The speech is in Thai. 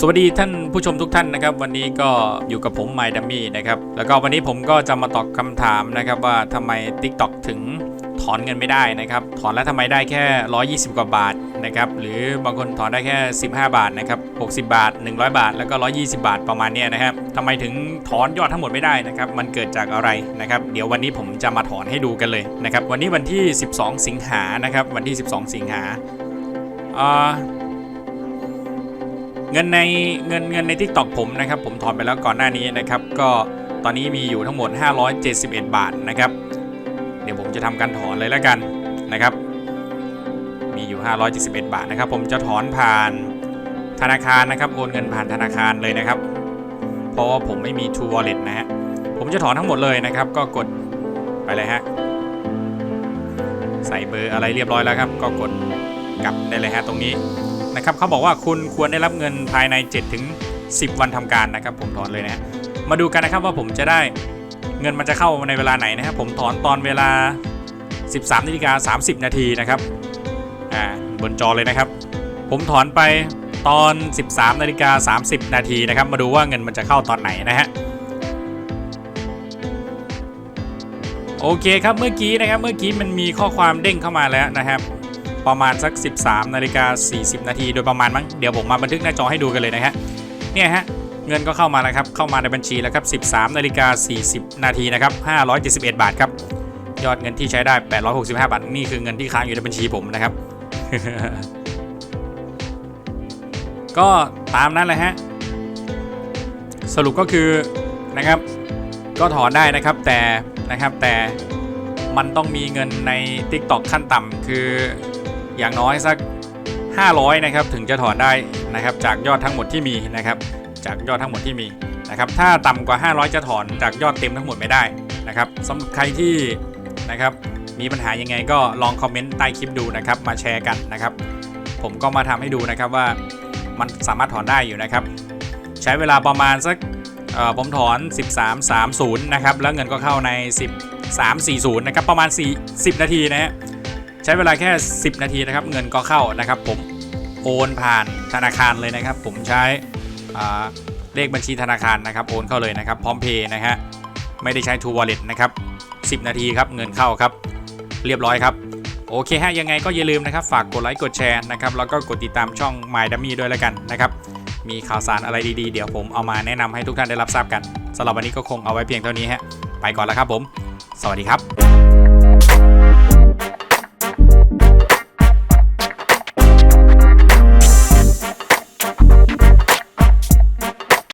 สวัสดีท่านผู้ชมทุกท่านนะครับ วันนี้ก็อยู่กับผมไมดัมมี่นะครับแล้วก็วันนี้ผมก็จะมาตอบคำถามนะครับว่าทำไม TikTok ถึงถอนเงินไม่ได้นะครับ ถอนแล้วทำไมได้แค่ 120 กว่าบาทนะครับหรือบางคนถอนได้แค่ 15 บาทนะครับ60 บาท 100 บาท แล้วก็ 120 บาทประมาณนี้นะครับทำไมถึงถอนยอดทั้งหมดไม่ได้นะครับมันเกิดจากอะไรนะครับ เดี๋ยววันนี้ผมจะมาถอนให้ดูกันเลยนะครับวันนี้วันที่ 12 สิงหานะครับวันที่ 12 สิงหาอ่า เงินในเงินเงินใน t ิ k t o k ผมนะครับผมถอนไปแล้วก่อนหน้านี้นะครับ ก็ตอนนี้มีอยู่ทั้งหมด 571 บาทนะครับ เดี๋ยวผมจะทำการถอนเลยแล้วกันนะครับ มีอยู่ 571 บาทนะครับ ผมจะถอนผ่านธนาคารนะครับโอนเงินผ่านธนาคารเลยนะครับ เพราะว่าผมไม่มี True Wallet นะฮะผมจะถอนทั้งหมดเลยนะครับ ก็กดไปเลยฮะใส่เบอร์อะไรเรียบร้อยแล้วครับ ก็กดกลับได้เลยฮะตรงนี้ นะครับเขาบอกว่าคุณควรได้รับเงินภายใน 7 ถึง 10 วันทำการนะครับ ผมถอนเลยนะฮะมาดูกันนะครับว่าผมจะได้เงินมันจะเข้าในเวลาไหนนะครับผมถอนตอนเวลา 13นาฬิกา30 นาทีนะครับอ่าบนจอเลยนะครับ ผมถอนไปตอน 13นาฬิกา30 นาทีนะครับ มาดูว่าเงินมันจะเข้าตอนไหนนะฮะโอเคครับเมื่อกี้นะครับเมื่อกี้มันมีข้อความเด้งเข้ามาแล้วนะครับ ประมาณสัก 13นาฬิกา40 นาทีโดยประมาณมั้งเดี๋ยวผมมาบันทึกหน้าจอให้ดูกันเลยนะฮะเนี่ยฮะเงินก็เข้ามาแล้วครับเข้ามาในบัญชีแล้วครับ13นาฬิกา40 นาทีนะครับ571 บาทครับยอดเงินที่ใช้ได้ 865 บาทนี่คือเงินที่ค้างอยู่ในบัญชีผมนะครับ ก็ตามนั้นเลยฮะสรุปก็คือนะครับก็ถอนได้นะครับแต่นะครับแต่มันต้องมีเงินใน TikTok ขั้นต่ำคือ อย่างน้อยสัก 500 นะครับ ถึงจะถอนได้นะครับ จากยอดทั้งหมดที่มีนะครับ จากยอดทั้งหมดที่มีนะครับ ถ้าต่ำกว่า 500 จะถอนจากยอดเต็มทั้งหมดไม่ได้นะครับสำหรับใครที่นะครับมีปัญหายังไงก็ลองคอมเมนต์ใต้คลิปดูนะครับ มาแชร์กันนะครับ ผมก็มาทำให้ดูนะครับว่ามันสามารถถอนได้อยู่นะครับ ใช้เวลาประมาณสักผมถอน 1330 นะครับ แล้วเงินก็เข้าใน 1340 นะครับ ประมาณ 4 10 นาทีนะฮะ ช้เวลาแค่ 10 นาทีนะครับ เงินก็เข้านะครับผมโอนผ่านธนาคารเลยนะครับ ผมใช้เลขบัญชีธนาคารนะครับ โอนเข้าเลยนะครับพร้อมเพย์นะฮะไม่ได้ใช้ True Wallet นะครับ 10 นาทีครับ เงินเข้าครับ เรียบร้อยครับ โอเคฮะยังไงก็อย่าลืมนะครับ ฝากกดไลค์กดแชร์นะครับ แล้วก็กดติดตามช่อง My Dummy ด้วยแล้วกันนะครับ มีข่าวสารอะไรดีๆ เดี๋ยวผมเอามาแนะนำให้ทุกท่านได้รับทราบกันสำหรับวันนี้ก็คงเอาไว้เพียงเท่านี้ฮะไปก่อนแล้วครับผม สวัสดีครับ